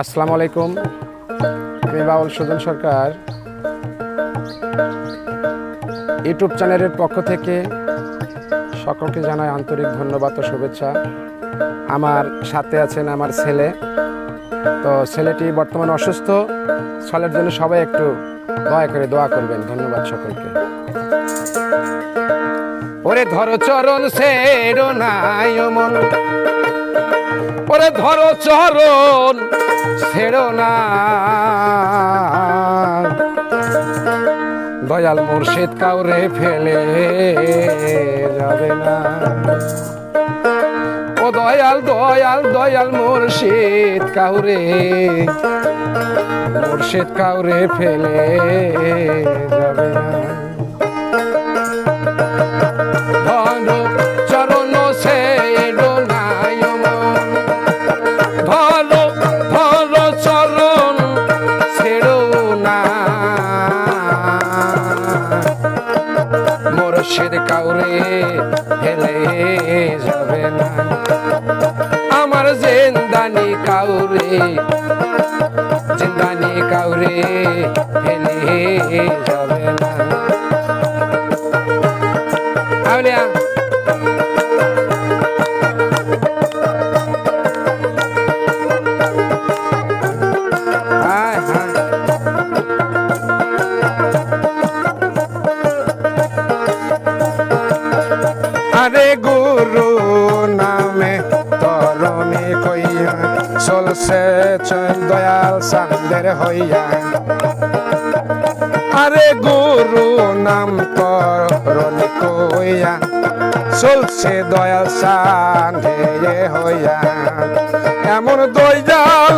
আসসালামু আলাইকুম। আমি বাউল সুজন সরকার। ইউটিউব চ্যানেলের পক্ষ থেকে সকলকে জানাই আন্তরিক ধন্যবাদ ও শুভেচ্ছা। আমার সাথে আছেন আমার ছেলে। তো ছেলেটি বর্তমানে অসুস্থ। ছেলের জন্য সবাই একটু দয়া করে দোয়া করবেন। ধন্যবাদ সকলকে। ওরে ধরো চরণ সেরো নাই মন ওরে ধরো চরণ, ছেড়ো না। দয়াল মুর্শিদ কাউরে ফেলে যাবে না। ও দয়াল দয়াল দয়াল মুর্শিদ কাউরে মুর্শিদ কাউরে ফেলে যাবে না। কাউরে জিন্দানি কাউরে ফেলে যাবে না। আউলিয়া। চল দয়াল সান্দের হইয়া। আরে গুরু নাম তরণে কইয়া, চলছে দয়াল সান্ধে হইয়া। এমন দয়াল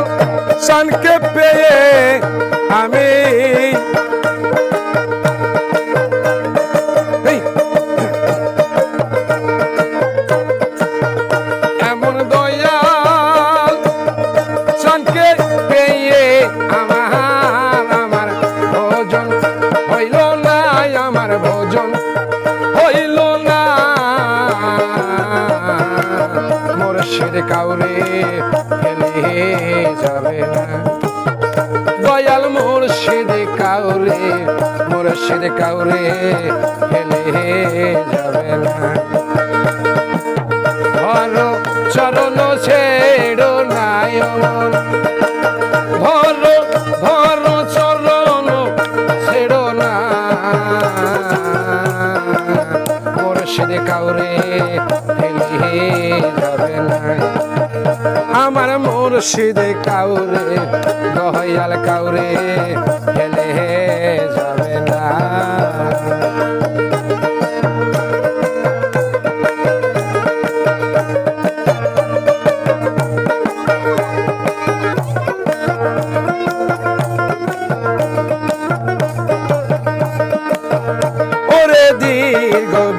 সানকে পেয়ে আমি মুর্শিদ কাউরে ফেলে যাবে না। দয়াল মুর্শিদ কাউরে মুর্শিদ কাউরে ফেলে যাবে না। ধর চরণ ছেড়ো মন ধর ধর চরণ ছেড়ো না। মুর্শিদ কাউরে ফেলে মুর্শিদ কাউরে দয়াল কাউরে ফেলে যাবে না।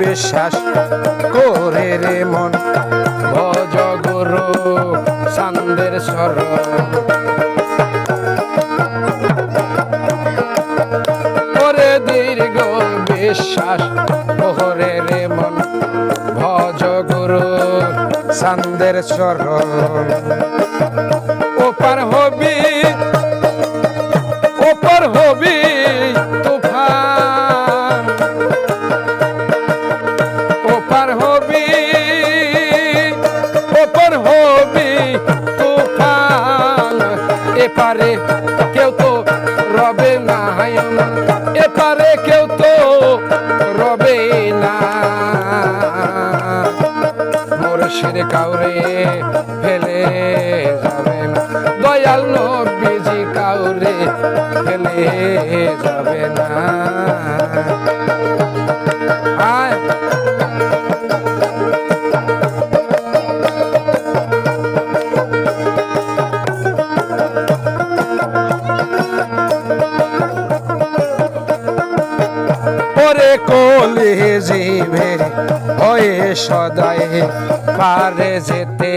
বিশ্বাস করে রে মন ভজ গুরু। সান্দের সর ওরে দীর্ঘ বিশ্বাস ওহরে রে মন, ভজ গুরু সান্দের চরণ ওপার হবি ওপার হবি এপারে কেউ তো রবে না এপারে কেউ তো রবে না মুর্শিদ কাউরে ফেলে যাবে না। দয়াল নবীজি কাউরে ফেলে যাবে না। কলি জীবের হয়ে সদাই পারে যেতে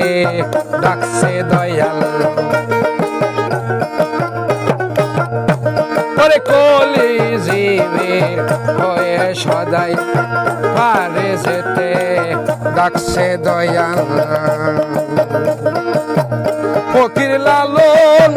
ডাকছে দয়াল। ওরে কলি জীবের হয়ে সদাই পারে যেতে ডাকছে দয়াল। ফকির লালন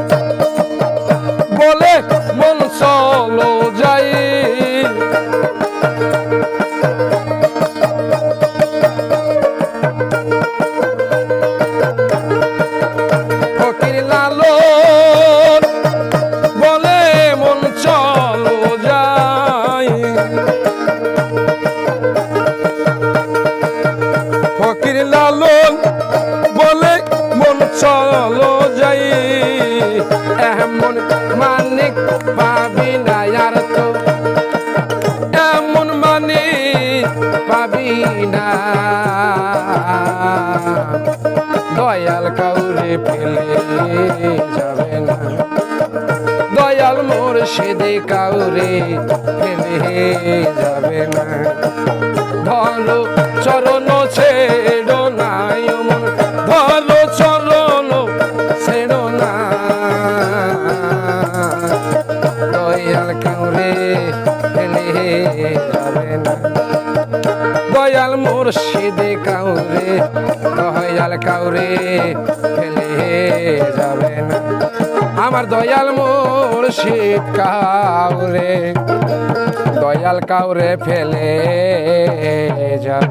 পাবি না দয়াল কাউরে পেলে যাবে না। দয়াল মোর সেদে কাউরে ফেলে যাবে না। ধরো চরণ ছেড়ো না মন ধরো চরণ ছেড়ো না। দয়াল কাউরে ফেলে মুর্শিদে কাউরে, দয়াল কাউরে ফেলে যাবে না আমার দয়াল মুর্শিদ কাউরে, দয়াল কাউরে ফেলে যাবে